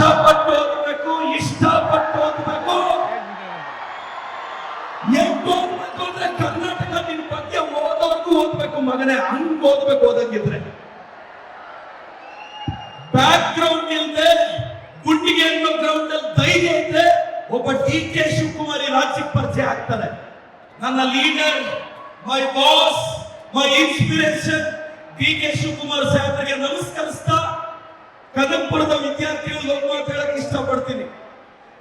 ಕಷ್ಟಪಟ್ಟು ಓದಬೇಕು ಇಷ್ಟಪಟ್ಟು ಓದಬೇಕು ಓದ್ಬೇಕು ಅಂದ್ರೆ ಕರ್ನಾಟಕ ನಿನ್ ಬಗ್ಗೆ ಓದೋರ್ಗು ಓದ್ಬೇಕು ಮಗನೇ, ಹಂಗ್ ಓದ್ಬೇಕು ಓದಂಗಿದ್ರೆ ಬ್ಯಾಕ್ಗ್ರೌಂಡ್ ಇಲ್ದೆ ಇಲ್ಲದೆ ಗುಂಡಿಗೆ ಅನ್ನೋ ಗ್ರೌಂಡ್ ಅಲ್ಲಿ ಧೈರ್ಯ ಇದ್ರೆ ಒಬ್ಬ ಡಿ ಕೆ ಶಿವಕುಮಾರಿ ರಾಜ್ಯಕ್ಕೆ ಪರಿಚಯ ಆಗ್ತಾರೆ ನನ್ನ leader my boss my inspiration D K Shivakumar ಸಾಹೇಬರಿಗೆ ನಮಸ್ಕರಿಸ್ತಾ ಕನಕಪುರದ ವಿದ್ಯಾರ್ಥಿಗಳು ಒಂದು ಅಂತ ಹೇಳಕ್ ಇಷ್ಟಪಡ್ತೀನಿ.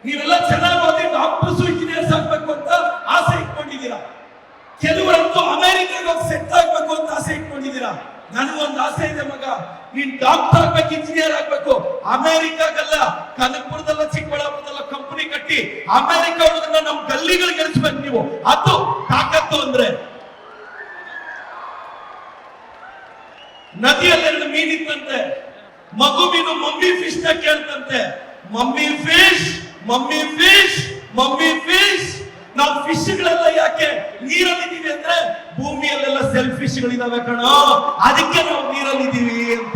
ನೀವೆಲ್ಲ ಚೆನ್ನಾಗಿ ಓದಿ ಡಾಕ್ಟರ್ಸ್ ಇಂಜಿನಿಯರ್ಸ್ ಆಗ್ಬೇಕು ಅಂತ ಆಸೆ ಇಟ್ಕೊಂಡಿದ್ದೀರಾ? ಕೆಲವರಂತೂ ಅಮೆರಿಕಾಗ ಸೆಟ್ ಆಗ್ಬೇಕು ಅಂತ ಆಸೆ ಇಟ್ಕೊಂಡಿದ್ದೀರಾ? ನನಗೊಂದು ಆಸೆ ಇದೆ ಮಗ. ನೀನ್ ಡಾಕ್ಟರ್ ಆಗ್ಬೇಕು ಇಂಜಿನಿಯರ್ ಆಗ್ಬೇಕು. ಅಮೆರಿಕಾಗಲ್ಲ ಕನಕಪುರದಲ್ಲ ಚಿಕ್ಕಬಳ್ಳಾಪುರದಲ್ಲ ಕಂಪನಿ ಕಟ್ಟಿ ಅಮೆರಿಕ ನಮ್ಮ ನಮ್ ಗಲ್ಲಿಗಳಿಗೆ ಗೆಲ್ಸ್ಬೇಕು ನೀವು. ಅದು ತಾಕತ್ತು ಅಂದ್ರೆ. ನದಿಯಲ್ಲಿ ಎರಡು ಮೀನಿತ್ತಂತೆ ಮಗು ಮೀನು ಮಮ್ಮಿ ಫಿಶ್ನ ಕೇಳ್ತಂತೆ. Mummy fish mummy fish mummy fish ನಾವು ಫಿಶ್ ಗಳೆಲ್ಲ ಯಾಕೆ ನೀರಲ್ಲಿ ಇದೀವಿ ಅಂದ್ರೆ ಭೂಮಿಯಲ್ಲೆಲ್ಲ ಸೆಲ್ಫ್ ಫಿಶ್ ಗಳಿದಾವೆ ಕಣೋ. ಅದಕ್ಕೆ ನಾವು ನೀರಲ್ಲಿದ್ದೀವಿ ಅಂತ.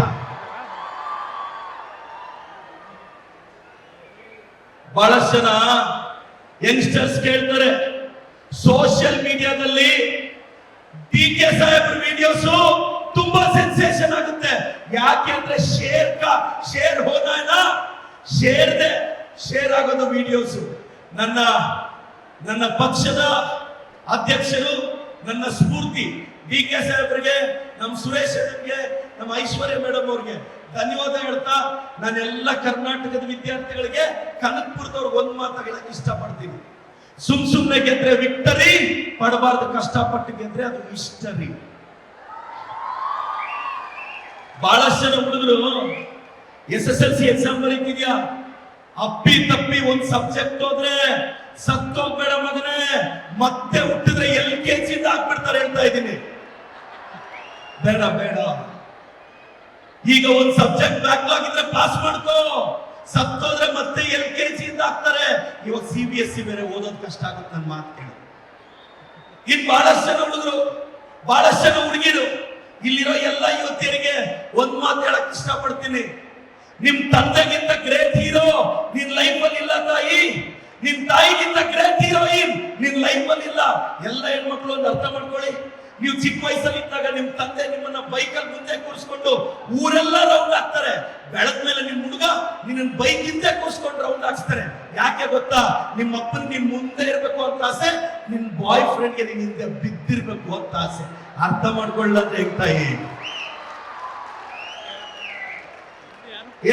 ಬಹಳಷ್ಟು ಜನ ಯಂಗ್ಸ್ಟರ್ಸ್ ಕೇಳ್ತಾರೆ ಸೋಷಿಯಲ್ ಮೀಡಿಯಾದಲ್ಲಿ ಡಿ ಕೆ ಸಾಹೇಬ್ರ ವಿಡಿಯೋಸ್ ತುಂಬಾ ಸೆನ್ಸೇಷನ್ ಆಗುತ್ತೆ. ಯಾಕೆ ಅಂದ್ರೆ ಶೇರ್ ಕಾ ಶೇರ್ ಹೋದ ಶೇರ್ದೆ ಶೇರ್ ಆಗೋದು ವಿಡಿಯೋಸ್ ನನ್ನ ನನ್ನ ಪಕ್ಷದ ಅಧ್ಯಕ್ಷರು, ನನ್ನ ಸ್ಫೂರ್ತಿ. ಡಿ ಕೆ ಸಾಹೇಬ್ರಿಗೆ, ನಮ್ಮ ಸುರೇಶ್ ಅವರಿಗೆ ನಮ್ಮ ಐಶ್ವರ್ಯ ಮೇಡಮ್ ಅವ್ರಿಗೆ ಧನ್ಯವಾದ ಹೇಳ್ತಾ ನಾನೆಲ್ಲ ಕರ್ನಾಟಕದ ವಿದ್ಯಾರ್ಥಿಗಳಿಗೆ ಕನಕಪುರದವ್ರಿಗೆ ಒಂದು ಮಾತು ಹೇಳಕ್ ಇಷ್ಟಪಡ್ತೀನಿ. ಸುಮ್ ಸುಮ್ನೆ ಗೆದ್ರೆ ವಿಕ್ಟರಿ ಪಡಬಾರ್ದು ಕಷ್ಟಪಟ್ಟು ಗೆದ್ರೆ ಅದು ಹಿಸ್ಟರಿ ಬಹಳಷ್ಟು ಜನ ಹುಡುಗರು S S L C exam ಬರೀತಿದ್ಯಾ? ಅಪ್ಪಿ ತಪ್ಪಿ ಒಂದ್ ಸಬ್ಜೆಕ್ಟ್ ಹೋದ್ರೆ ಸತ್ತೋಗ್ಬೇಡ ಮಗನೇ. ಮತ್ತೆ ಹುಟ್ಟಿದ್ರೆ ಎಲ್ ಕೆ ಜಿ ಹಾಕ್ಬಿಡ್ತಾರೆ ಹೇಳ್ತಾ ಇದ್ದೀನಿ. ಬೇಡ ಬೇಡ. ಈಗ ಒಂದ್ ಸಬ್ಜೆಕ್ಟ್ ಬ್ಯಾಕ್ ಆಗಿದ್ರೆ ಪಾಸ್ ಮಾಡ್ಕೋ. ಸತ್ತೋದ್ರೆ ಮತ್ತೆ ಎಲ್ ಕೆ ಜಿ ಇಂದ ಹಾಕ್ತಾರೆ ಇವಾಗ ಸಿ ಬಿ ಎಸ್ ಸಿ ಬೇರೆ ಓದೋದ್ ಕಷ್ಟ ಆಗುತ್ತೆ ನನ್ನ ಮಾತು ಕೇಳಿ. ಇನ್ ಬಹಳಷ್ಟು ಜನ ಹುಡುಗರು ಬಹಳಷ್ಟು ಜನ ಹುಡುಗಿರು ಇಲ್ಲಿರೋ ಎಲ್ಲ ಯುವತಿಯರಿಗೆ ಒಂದ್ ಮಾತು ಹೇಳಕ್ ಇಷ್ಟಪಡ್ತೀನಿ. ನಿಮ್ ತಂದೆಗಿಂತ ಗ್ರೇಟ್ ಹೀರೋ, ನಿನ್ ಲೈಫ್ ಅಲ್ಲಿ ಇಲ್ಲ ತಾಯಿ. ನಿಮ್ ತಾಯಿಗಿಂತ ಗ್ರೇಟ್ ಹೀರೋಯಿನ್, ನಿನ್ ಲೈಫ್ ಅಲ್ಲಿ ಇಲ್ಲ. ಎಲ್ಲ ಹೆಣ್ಮಕ್ಳು ಒಂದು ಅರ್ಥ ಮಾಡ್ಕೊಳ್ಳಿ. ನೀವು ಚಿಕ್ಕ ವಯಸ್ಸಲ್ಲಿ ಇದ್ದಾಗ ನಿಮ್ ತಂದೆ ನಿಮ್ಮನ್ನ ಬೈಕಲ್ಲಿ ಮುಂದೆ ಕೂರಿಸ್ಕೊಂಡು ಊರೆಲ್ಲ ರೌಂಡ್ ಹಾಕ್ತಾರೆ. ಬೆಳೆದ ಮೇಲೆ ನಿಮ್ ಹುಡುಗ ನಿನ್ನ ಬೈಕ್ ಹಿಂದೆ ಕೂರಿಸ್ಕೊಂಡು ರೌಂಡ್ ಹಾಕ್ಸ್ತಾರೆ. ಯಾಕೆ ಗೊತ್ತಾ? ನಿಮ್ಮ ಅಪ್ಪನ್ ನಿನ್ ಮುಂದೆ ಇರ್ಬೇಕು ಅಂತ ಆಸೆ, ನಿನ್ ಬಾಯ್ ಫ್ರೆಂಡ್ಗೆ ನಿನ್ ಹಿಂದೆ ಬಿದ್ದಿರ್ಬೇಕು ಅಂತ ಆಸೆ. ಅರ್ಥ ಮಾಡ್ಕೊಳ್ಳದೆ ತಾಯಿ.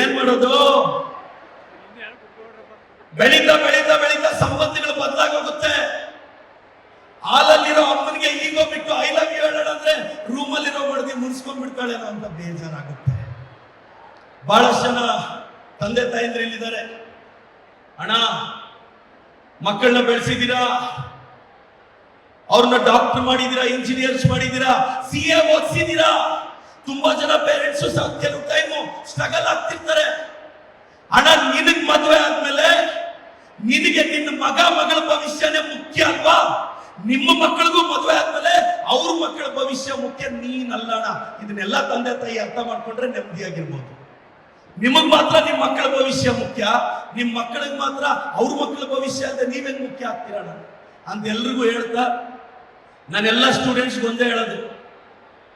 ಏನ್ ಮಾಡೋದು? ಬೆಳೀತಾ ಬೆಳೀತಾ ಬೆಳೀತಾ ಸಂಬಂಧಗಳು ಬದಲಾಗೋಗುತ್ತೆ. ಹಾಲಲ್ಲಿರೋ ಅಮ್ಮನಿಗೆ ಈಗೋ ಬಿಟ್ಟು ಐ ಲವ್ ಹೇಳೋಣ ಅಂದ್ರೆ ರೂಮಲ್ಲಿರೋ ಮಡದಿ ಮುನ್ಸ್ಕೊಂಡ್ಬಿಡ್ತಾಳೇನೋ ಅಂತ ಬೇಜಾರಾಗುತ್ತೆ. ಬಹಳಷ್ಟು ಜನ ತಂದೆ ತಾಯಂದ್ರೆ ಇಲ್ಲಿದ್ದಾರೆ. ಅಣ್ಣ, ಮಕ್ಕಳನ್ನ ಬೆಳೆಸಿದ್ದೀರಾ? ಅವ್ರನ್ನ ಡಾಕ್ಟರ್ ಮಾಡಿದೀರಾ ಇಂಜಿನಿಯರ್ಸ್ ಮಾಡಿದೀರಾ ಸಿ ಎ ಓದಿಸಿದೀರಾ ತುಂಬಾ ಜನ ಪೇರೆಂಟ್ಸ್ ಕೆಲವು ಟೈಮು ಸ್ಟ್ರಗಲ್ ಆಗ್ತಿರ್ತಾರೆ. ಹಣ ನಿನಗ್ ಮದುವೆ ಆದ್ಮೇಲೆ ನಿನಗೆ ನಿನ್ನ ಮಗ, ಮಗಳ ಭವಿಷ್ಯನೇ ಮುಖ್ಯ ಅಲ್ವಾ? ನಿಮ್ಮ ಮಕ್ಕಳಿಗೂ ಮದುವೆ ಆದ್ಮೇಲೆ ಅವ್ರ ಮಕ್ಕಳ ಭವಿಷ್ಯ ಮುಖ್ಯ ನೀನಲ್ಲಣ ಇದನ್ನೆಲ್ಲ ತಂದೆ ತಾಯಿ ಅರ್ಥ ಮಾಡ್ಕೊಂಡ್ರೆ ನೆಮ್ಮದಿಯಾಗಿರ್ಬೋದು. ನಿಮಗ್ ಮಾತ್ರ ನಿಮ್ ಮಕ್ಕಳ ಭವಿಷ್ಯ ಮುಖ್ಯ, ನಿಮ್ ಮಕ್ಕಳಿಗೆ ಮಾತ್ರ ಅವ್ರ ಮಕ್ಕಳ ಭವಿಷ್ಯ ಅಂತ ನೀವೇನ್ ಮುಖ್ಯ ಆಗ್ತೀರಣ್ಣ ಅಂತ ಎಲ್ರಿಗೂ ಹೇಳ್ತಾ ನಾನೆಲ್ಲ ಸ್ಟೂಡೆಂಟ್ಸ್ ಒಂದೇ ಹೇಳೋದು.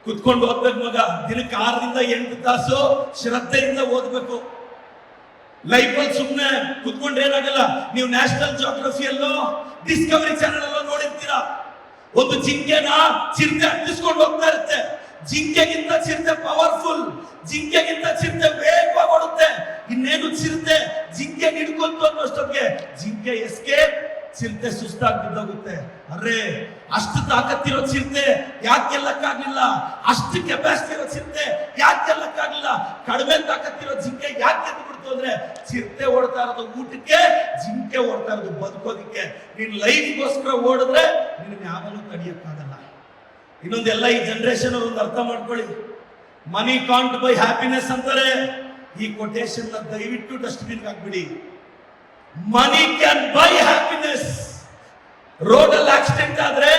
ಕುತ್ಕೊಂಡು ಓದ್ಬೇಕು ಮಗ. ದಿನಕ್ಕೆ ಆರರಿಂದ ಎಂಟು ತಾಸು ಶ್ರದ್ಧೆಯಿಂದ ಓದ್ಬೇಕು. ಲೈಫಲ್ಲಿ ಸುಮ್ಮನೆ ಕುತ್ಕೊಂಡ್ರೆ ಏನಾಗಲ್ಲ. ನೀವು ನ್ಯಾಷನಲ್ ಜಾಗ್ರಫಿಯಲ್ಲೋ ಡಿಸ್ಕವರಿ ಚಾನೆಲ್ ಅಲ್ಲೋ ನೋಡಿರ್ತೀರಾ? ಒಂದು ಜಿಂಕೆನ ಚಿರತೆ ಹತ್ತಿಸ್ಕೊಂಡು ಹೋಗ್ತಾ ಇರುತ್ತೆ. ಜಿಂಕೆಗಿಂತ ಚಿರತೆ ಪವರ್ಫುಲ್ ಜಿಂಕೆಗಿಂತ ಚಿರತೆ ವೇಗವಾಗಿ ಓಡುತ್ತೆ. ಇನ್ನೇನು ಚಿರತೆ? ಜಿಂಕೆ ಹಿಡ್ಕೊಂತು ಅನ್ನೋಷ್ಟೊತ್ತಿಗೆ. ಜಿಂಕೆ ಎಸ್ಕೇಪ್ ಚಿರತೆ ಸುಸ್ತಾಗಿ ಬಿದ್ದೋಗುತ್ತೆ ಅರೆ, ಅಷ್ಟು ತಾಕತ್ತಿರೋ ಚಿಂತೆ ಯಾಕೆ ಗೆಲ್ಲಕ್ಕಾಗ್ಲಿಲ್ಲ ಅಷ್ಟು ಕೆಪಾಸಿಟಿ ಇರೋ ಚಿಂತೆ ಯಾಕೆ ಗೆಲ್ಲಕ್ಕಾಗ್ಲಿಲ್ಲ ಕಡಿಮೆ ತಾಕತ್ತಿರೋ ಜಿಂಕೆ ಯಾಕೆ ಗೆದ್ದು ಬಿಡ್ತು ಅಂದ್ರೆ ಚಿರತೆ ಓಡ್ತಾ ಇರೋದು ಊಟಕ್ಕೆ, ಜಿಂಕೆ ಓಡ್ತಾ ಇರೋದು ಬದುಕೋದಿಕ್ಕೆ. ನೀನ್ ಲೈಫ್ಗೋಸ್ಕರ ಓಡಿದ್ರೆ ನಿನ್ನ ಯಾವಾಗಲೂ ತಡಿಯಕ್ಕಾಗಲ್ಲ. ಇನ್ನೊಂದೆಲ್ಲ ಈ ಜನರೇಷನ್ ಒಂದು ಅರ್ಥ ಮಾಡ್ಕೊಳ್ಳಿ. ಮನಿ ಕಾಂಟ್ ಬೈ ಹ್ಯಾಪಿನೆಸ್ ಅಂತಾರೆ. ಈ ಕೊಟೇಶನ್ ದಯವಿಟ್ಟು ಡಸ್ಟ್ಬಿನ್ ಹಾಕ್ಬಿಡಿ. ಮನಿ ಕ್ಯಾನ್ ಬೈ ಹ್ಯಾಪಿನೆಸ್ ರೋಡಲ್ಲಿ ಆಕ್ಸಿಡೆಂಟ್ ಆದ್ರೆ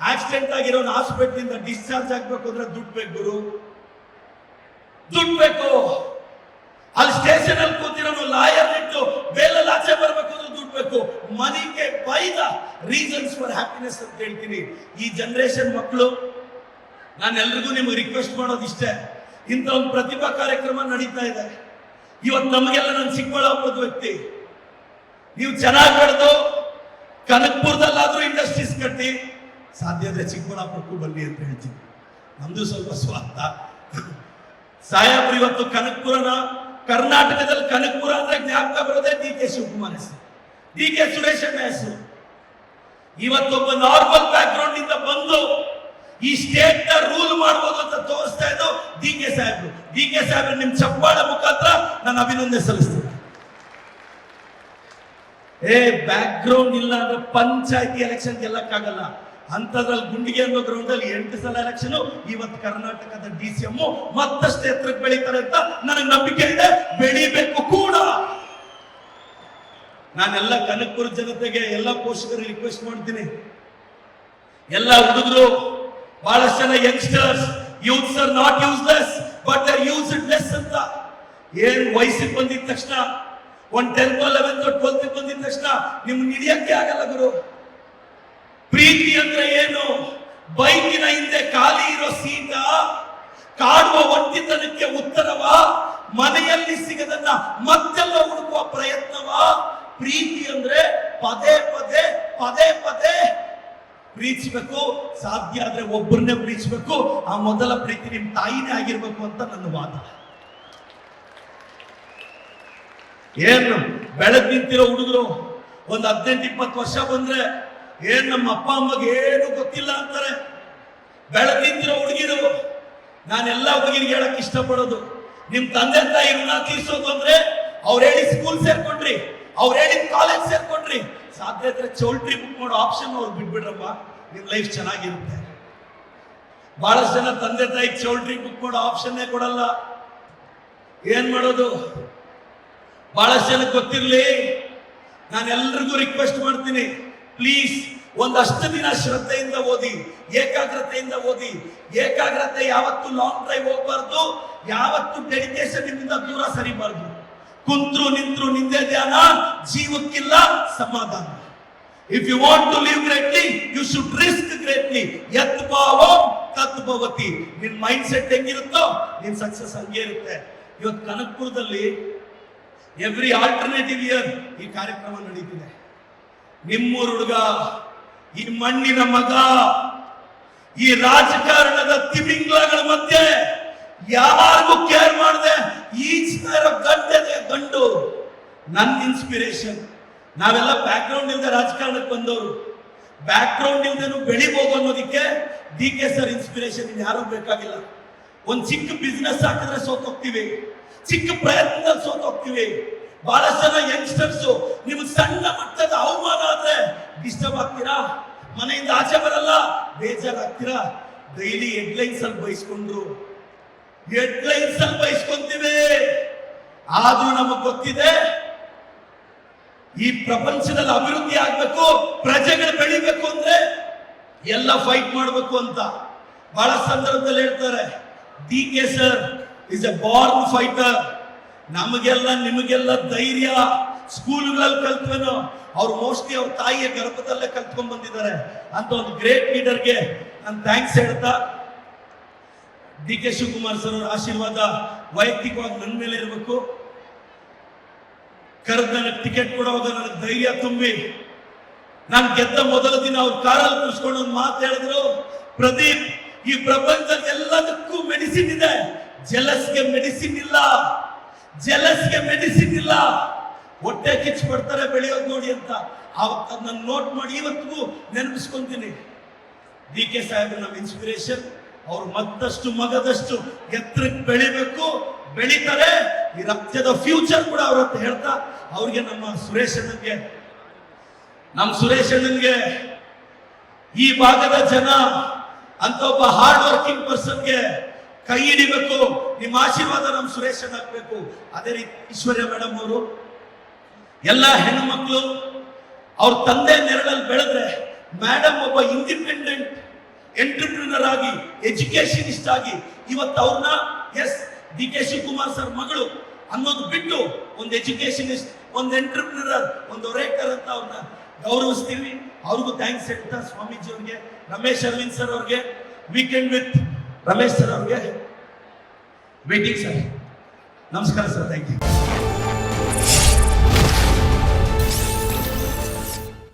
ಆಕ್ಸಿಡೆಂಟ್ ಆಗಿರೋನ್ ಹಾಸ್ಪಿಟಲ್ ಇಂದ ಡಿಸ್ಚಾರ್ಜ್ ಆಗ್ಬೇಕು ಅಂದ್ರೆ ದುಡ್ಡು ಬೇಕು ಗುರು. ದುಡ್ಡು ಬೇಕು. ಅಲ್ಲಿ ಸ್ಟೇಷನ್ ಅಲ್ಲಿ ಕೂತಿರೋನು ಲಾಯರ್ ಇಟ್ಟು ಬೇಲಲ್ಲಿ ಆಚೆ ಬರ್ಬೇಕು ಅಂದ್ರೆ ದುಡ್ಡು ಬೇಕು. ಮನಿಗೆ ಬೈದ ರೀಸನ್ಸ್ ಫಾರ್ ಹ್ಯಾಪಿನೆಸ್ ಅಂತ ಹೇಳ್ತೀನಿ. ಈ ಜನರೇಷನ್ ಮಕ್ಕಳು ನಾನು ಎಲ್ರಿಗೂ ನಿಮ್ಗೆ ರಿಕ್ವೆಸ್ಟ್ ಮಾಡೋದು ಇಷ್ಟೇ. ಇಂಥ ಒಂದು ಪ್ರತಿಭಾ ಕಾರ್ಯಕ್ರಮ ನಡೀತಾ ಇದೆ. ಇವತ್ತು ನಮಗೆಲ್ಲ ನಾನು ಚಿಕ್ಕಬಳ್ಳಾಪುರದ ವ್ಯಕ್ತಿ. ನೀವು ಚೆನ್ನಾಗಿ ಬೆಳೆದು ಕನಕ್ಪುರದಲ್ಲಾದ್ರೂ ಇಂಡಸ್ಟ್ರೀಸ್ ಕಟ್ಟಿ, ಸಾಧ್ಯ ಆದ್ರೆ ಚಿಕ್ಕಬಳ್ಳಾಪುರಕ್ಕೂ ಬನ್ನಿ ಅಂತ ಹೇಳ್ತೀನಿ. ನಮ್ದು ಸ್ವಲ್ಪ ಸ್ವಾರ್ಥ. ಸಾಹೇಬ್ರು ಇವತ್ತು ಕನಕ್ಪುರನ, ಕರ್ನಾಟಕದಲ್ಲಿ ಕನಕ್ಪುರ ಅಂದ್ರೆ ಜ್ಞಾಪಕ ಬರೋದೇ ಡಿ ಕೆ ಶಿವಕುಮಾರ್ ಹೆಸರು. ಡಿ ಕೆ ಸುರೇಶಣ್ಣ ಹೆಸರು. ಇವತ್ತೊಬ್ಬ ನಾರ್ಮಲ್ ಬ್ಯಾಕ್ ಗ್ರೌಂಡ್ ಇಂದ ಬಂದು ಈ ಸ್ಟೇಟ್ನ ರೂಲ್ ಮಾಡ್ಬೋದು ಅಂತ ತೋರಿಸ್ತಾ ಇದ್ದು ಡಿ ಕೆ ಸಾಹೇಬ್ರು. ಡಿ ಕೆ ಸಾಹೇಬ್ರು ನಿಮ್ ಚಪ್ಪಾಳ ಮುಖಾಂತರ ನಾನು ಅಭಿನಂದನೆ ಸಲ್ಲಿಸ್ತೀನಿ. ಏ ಬ್ಯಾಕ್ ಗ್ರೌಂಡ್ ಇಲ್ಲ ಅಂದ್ರೆ ಪಂಚಾಯತಿ ಎಲೆಕ್ಷನ್ ಗೆಲ್ಲಕ್ಕಾಗಲ್ಲ. ಅಂತದ್ರಲ್ಲಿ ಗುಂಡಿಗೆ ಅನ್ನೋ ಗ್ರೌಂಡ್ ಅಲ್ಲಿ ಎಂಟು ಸಲ ಎಲೆಕ್ಷನ್ ಇವತ್ತು ಕರ್ನಾಟಕದ ಡಿ ಸಿ ಎಂ ಮತ್ತಷ್ಟು ಎತ್ತರಕ್ಕೆ ಬೆಳೀತಾರೆ ಅಂತ ನನಗೆ ನಂಬಿಕೆ ಇದೆ. ಬೆಳಿಬೇಕು ಕೂಡ. ನಾನೆಲ್ಲ ಕನಕಪುರ ಜನತೆಗೆ ಎಲ್ಲ ಪೋಷಕರು ರಿಕ್ವೆಸ್ಟ್ ಮಾಡ್ತೀನಿ. ಎಲ್ಲ ಹುಡುಗರು, ಬಹಳಷ್ಟು ಜನ youngsters youths are not useless but use less ಅಂತ. ಏನು ವಯಸ್ಸಿಗೆ ಬಂದಿದ ತಕ್ಷಣ ಒಂದ್ ಟೆಂತ್ ಲೆವೆಂತ್ ಟ್ವೆಲ್ತ್ ಬಂದಿದ ತಕ್ಷಣ ನಿಮ್ಗೆ ಹಿಡಿಯಕ್ಕೆ ಆಗಲ್ಲ ಗುರು. ಪ್ರೀತಿ ಅಂದ್ರೆ ಏನು? ಬೈಕಿನ ಹಿಂದೆ ಖಾಲಿ ಇರೋ ಸೀಟ, ಕಾಡುವ ಒಂಟಿತನಕ್ಕೆ ಉತ್ತರವ, ಮನೆಯಲ್ಲಿ ಸಿಗದನ್ನ ಮತ್ತೆಲ್ಲ ಹುಡುಕುವ ಪ್ರಯತ್ನವ. ಪ್ರೀತಿ ಅಂದ್ರೆ ಪದೇ ಪದೇ ಪದೇ ಪದೇ ಪ್ರೀತಿಸ್ಬೇಕು. ಸಾಧ್ಯ ಆದ್ರೆ ಒಬ್ಬರನ್ನೇ ಪ್ರೀತಿಸಬೇಕು. ಆ ಮೊದಲ ಪ್ರೀತಿ ನಿಮ್ ತಾಯಿನೇ ಆಗಿರ್ಬೇಕು ಅಂತ ನನ್ನ ವಾದ. ಏನು ಬೆಳಗ್ ನಿಂತಿರೋ ಹುಡುಗರು? ಒಂದ್ ಹದಿನೆಂಟು ಇಪ್ಪತ್ತು ವರ್ಷ ಬಂದ್ರೆ ಏನ್ ನಮ್ಮ ಅಪ್ಪ, ಅಮ್ಮಗೆ ಏನು ಗೊತ್ತಿಲ್ಲ ಅಂತಾರೆ. ಬೆಳಗ್ ನಿಂತಿರೋ ಹುಡುಗಿರು, ನಾನೆಲ್ಲ ಹುಡುಗಿರಿಗೆ ಹೇಳಕ್ ಇಷ್ಟಪಡೋದು. ನಿಮ್ ತಂದೆ ತಾಯಿ ಋಣ ತೀರ್ಸೋದು ಅಂದ್ರೆ ಅವ್ರು ಹೇಳಿ ಸ್ಕೂಲ್ ಸೇರ್ಕೊಂಡ್ರಿ, ಅವ್ರು ಹೇಳಿ ಕಾಲೇಜ್ ಸೇರ್ಕೊಂಡ್ರಿ. ಸಾಧ್ಯ ಇದ್ರೆ ಚೌಲ್ಟ್ರಿ ಬುಕ್ ಮಾಡೋ ಆಪ್ಷನ್ ಅವ್ರು ಬಿಟ್ಬಿಡ್ರಪ್ಪ. ನಿಮ್ ಲೈಫ್ ಚೆನ್ನಾಗಿರುತ್ತೆ. ಬಹಳಷ್ಟು ಜನ ತಂದೆ ತಾಯಿ ಚೌಲ್ಟ್ರಿ ಬುಕ್ ಮಾಡೋ ಆಪ್ಷನ್ನೇ ಕೊಡಲ್ಲ. ಏನ್ ಮಾಡೋದು? ಬಹಳಷ್ಟು ಜನಕ್ಕೆ ಗೊತ್ತಿರಲಿ. ನಾನು ಎಲ್ರಿಗೂ ರಿಕ್ವೆಸ್ಟ್ ಮಾಡ್ತೀನಿ. ಪ್ಲೀಸ್ ಒಂದಷ್ಟು ದಿನ ಶ್ರದ್ಧೆಯಿಂದ ಓದಿ, ಏಕಾಗ್ರತೆಯಿಂದ ಓದಿ. ಏಕಾಗ್ರತೆ ಯಾವತ್ತು ಲಾಂಗ್ ಡ್ರೈವ್ ಹೋಗ್ಬಾರ್ದು, ಯಾವತ್ತು ಡೆಡಿಕೇಶನ್ ದೂರ ಸರಿಬಾರ್ದು. ಕುಂತ್ರು, ನಿಂತ್ರು, ನಿಂದೆ ಧ್ಯಾನ, ಜೀವಕ್ಕಿಲ್ಲ ಸಮಾಧಾನ. If you want to live greatly you should risk greatly ಎತ್ ಭಾವಂ, ತತ್ ಭವತಿ. ನಿನ್ ಮೈಂಡ್ ಸೆಟ್ ಹೆಂಗಿರುತ್ತೋ, ನಿನ್ ಸಕ್ಸಸ್ ಹಂಗೆ ಇರುತ್ತೆ. ಇವತ್ತು ಕನಕ್ಪುರದಲ್ಲಿ ಎವ್ರಿ ಆಲ್ಟರ್ನೇಟಿವ್ ಇಯರ್ ಈ ಕಾರ್ಯಕ್ರಮ ನಡೀತಿದೆ. ನಿಮ್ಮೂರು ಹುಡುಗ, ಈ ಮಣ್ಣಿನ ಮಗ, ಈ ರಾಜಕಾರಣದ ತಿಮಿಂಗ್ಲಗಳ ಮಧ್ಯೆ ಯಾರಿಗೂ ಕೇರ್ ಮಾಡದೆ ಈ ಇರೋ ಗಂಟೆದೆ ಗಂಡು. ನನ್ನ ಇನ್ಸ್ಪಿರೇಷನ್ ನಾವೆಲ್ಲ ಬ್ಯಾಕ್ ಗ್ರೌಂಡ್ ಇಲ್ಲದೆ ರಾಜಕಾರಣಕ್ಕೆ ಬಂದವರು. ಬ್ಯಾಕ್ ಗ್ರೌಂಡ್ ಇಲ್ದೇನು ಬೆಳಿಬೋದು ಅನ್ನೋದಕ್ಕೆ ಡಿ ಕೆ ಸರ್ ಇನ್ಸ್ಪಿರೇಷನ್ ಯಾರು ಬೇಕಾಗಿಲ್ಲ. ಒಂದ್ ಚಿಕ್ಕ ಬಿಸ್ನೆಸ್ ಹಾಕಿದ್ರೆ ಸೋತೋಗ್ತೀವಿ ಚಿಕ್ಕ ಪ್ರಯತ್ನ ಸೋತೋಗ್ತೀವಿ ಬಹಳಷ್ಟು ಜನ ಯಂಗ್ಸ್ಟರ್ಸ್ ನೀವು ಸಣ್ಣ ಮಟ್ಟದ ಅವಮಾನ ಆದ್ರೆ ಡಿಸ್ಟರ್ಬ್ ಆಗ್ತೀರಾ ಮನೆಯಿಂದ ಆಚೆ ಬರಲ್ಲ, ಬೇಜಾರಾಗ್ತೀರಾ? ಡೈಲಿ ಹೆಡ್ಲೈನ್ಸ್ ಅಲ್ಲಿ ಬಯಸ್ಕೊಂಡ್ರು. ಹೆಡ್ಲೈನ್ಸ್ ಅಲ್ಲಿ ಬಯಸ್ಕೊಂತೀವಿ. ಆದ್ರೂ ನಮಗ್ ಗೊತ್ತಿದೆ, ಈ ಪ್ರಪಂಚದಲ್ಲಿ ಅಭಿವೃದ್ಧಿ ಆಗ್ಬೇಕು, ಪ್ರಜೆಗಳು ಬೆಳಿಬೇಕು ಅಂದ್ರೆ ಎಲ್ಲ ಫೈಟ್ ಮಾಡಬೇಕು ಅಂತ. ಬಹಳ ಸಂದರ್ಭದಲ್ಲಿ ಹೇಳ್ತಾರೆ, D K sir is a born fighter ನಮಗೆಲ್ಲ, ನಿಮಗೆಲ್ಲ ಧೈರ್ಯ. ಸ್ಕೂಲ್ಗಳಲ್ಲಿ ಕಲ್ತ್ವೇನೋ ಅವ್ರು ಮೋಸ್ಟ್ಲಿ ಅವ್ರ ತಾಯಿಯ ಗರ್ಭದಲ್ಲೇ ಕಲ್ತ್ಕೊಂಡ್ ಬಂದಿದ್ದಾರೆ. ಅಂತ ಒಂದು ಗ್ರೇಟ್ ಲೀಡರ್ಗೆ ನಾನು ಥ್ಯಾಂಕ್ಸ್ ಹೇಳ್ತಾ, ಡಿ ಕೆ ಶಿವಕುಮಾರ್ ಸರ್ ಅವರ ಆಶೀರ್ವಾದ ವೈಯಕ್ತಿಕವಾಗಿ ನನ್ನ ಮೇಲೆ ಇರಬೇಕು. ಕರೆದ ನನಗೆ ಟಿಕೆಟ್ ಕೊಡುವಾಗ ನನಗೆ ಧೈರ್ಯ ತುಂಬಿ, ನಾನು ಗೆದ್ದ ಮೊದಲ ದಿನ ಅವ್ರ ಕಾರಲ್ಲಿ ಕೂರಿಸ್ಕೊಂಡು ಒಂದು ಮಾತು ಹೇಳಿದ್ರು, ಪ್ರದೀಪ್, ಈ ಪ್ರಪಂಚದ ಎಲ್ಲದಕ್ಕೂ ಮೆಡಿಸಿನ್ ಇದೆ. ಜಲಸ್ಗೆ ಮೆಡಿಸಿನ್ ಇಲ್ಲ. ಜಲಸ್ಗೆ ಮೆಡಿಸಿನ್ ಇಲ್ಲ. ಹೊಟ್ಟೆ ಕಿಚ್ಚು ಬಿಡ್ತಾರೆ ಬೆಳೆಯೋದು ನೋಡಿ ಅಂತ. ಅವತ್ತು ನನ್ನ ನೋಟ್ ಮಾಡಿ ಇವತ್ತಿಗೂ ನೆನಪಿಸ್ಕೊಂತೀನಿ. ಡಿ ಕೆ ಸಾಹೇಬ್ ನಮ್ಮ ಇನ್ಸ್ಪಿರೇಷನ್ ಅವ್ರು ಮತ್ತಷ್ಟು ಮಗದಷ್ಟು ಎತ್ತರಕ್ಕೆ ಬೆಳಿಬೇಕು. ಬೆಳಿತಾರೆ. ಈ ರಕ್ತದ ಫ್ಯೂಚರ್ ಕೂಡ ಅವ್ರ ಹತ್ರ ಹೇಳ್ತಾ, ಅವ್ರಿಗೆ ನಮ್ಮ ಸುರೇಶ್ ಅಣ್ಣನ್ಗೆ, ನಮ್ಮ ಸುರೇಶ್ ಅಣ್ಣನ್ಗೆ, ಈ ಭಾಗದ ಜನ ಅಂತ ಒಬ್ಬ ಹಾರ್ಡ್ ವರ್ಕಿಂಗ್ ಪರ್ಸನ್ಗೆ ಕೈ ಹಿಡಿಬೇಕು ನಿಮ್ಮ ಆಶೀರ್ವಾದ ನಮ್ಮ ಸುರೇಶನ್ ಅದೇ ರೀತಿ ಈಶ್ವರ್ಯ ಮೇಡಮ್ ಅವರು, ಎಲ್ಲ ಹೆಣ್ಣು ಮಕ್ಕಳು ಅವ್ರ ತಂದೆ ನೆರಳಲ್ಲಿ ಬೆಳೆದ್ರೆ ಮೇಡಮ್ ಒಬ್ಬ ಇಂಡಿಪೆಂಡೆಂಟ್ ಎಂಟರ್ಪ್ರಿನರ್ ಆಗಿ ಎಜುಕೇಶನಿಸ್ಟ್ ಆಗಿ, ಇವತ್ತು ಅವ್ರನ್ನ S D K Shivakumar sir ಮಗಳು ಅನ್ನೋದು ಬಿಟ್ಟು ಒಂದು ಎಜುಕೇಶನಿಸ್ಟ್ ಒಂದು ಎಂಟರ್ಪ್ರಿನರ್ ಒಂದು ಒರೇಕರ್ ಅಂತ ಅವ್ರನ್ನ ಗೌರವಿಸ್ತೀವಿ. ಅವ್ರಿಗೂ ಥ್ಯಾಂಕ್ಸ್ ಹೇಳ್ತಾ ಸ್ವಾಮೀಜಿ ಅವ್ರಿಗೆ, ರಮೇಶ್ ಅರವಿಂದ್ ಸರ್ ಅವ್ರಿಗೆ ವೀಕೆಂಡ್ ವಿತ್ ರಮೇಶ್ ಸರ್ ಅವ್ರಿಗೆ ವೇಟಿಂಗ್ ಸರ್ ನಮಸ್ಕಾರ ಸರ್ ಥ್ಯಾಂಕ್ ಯು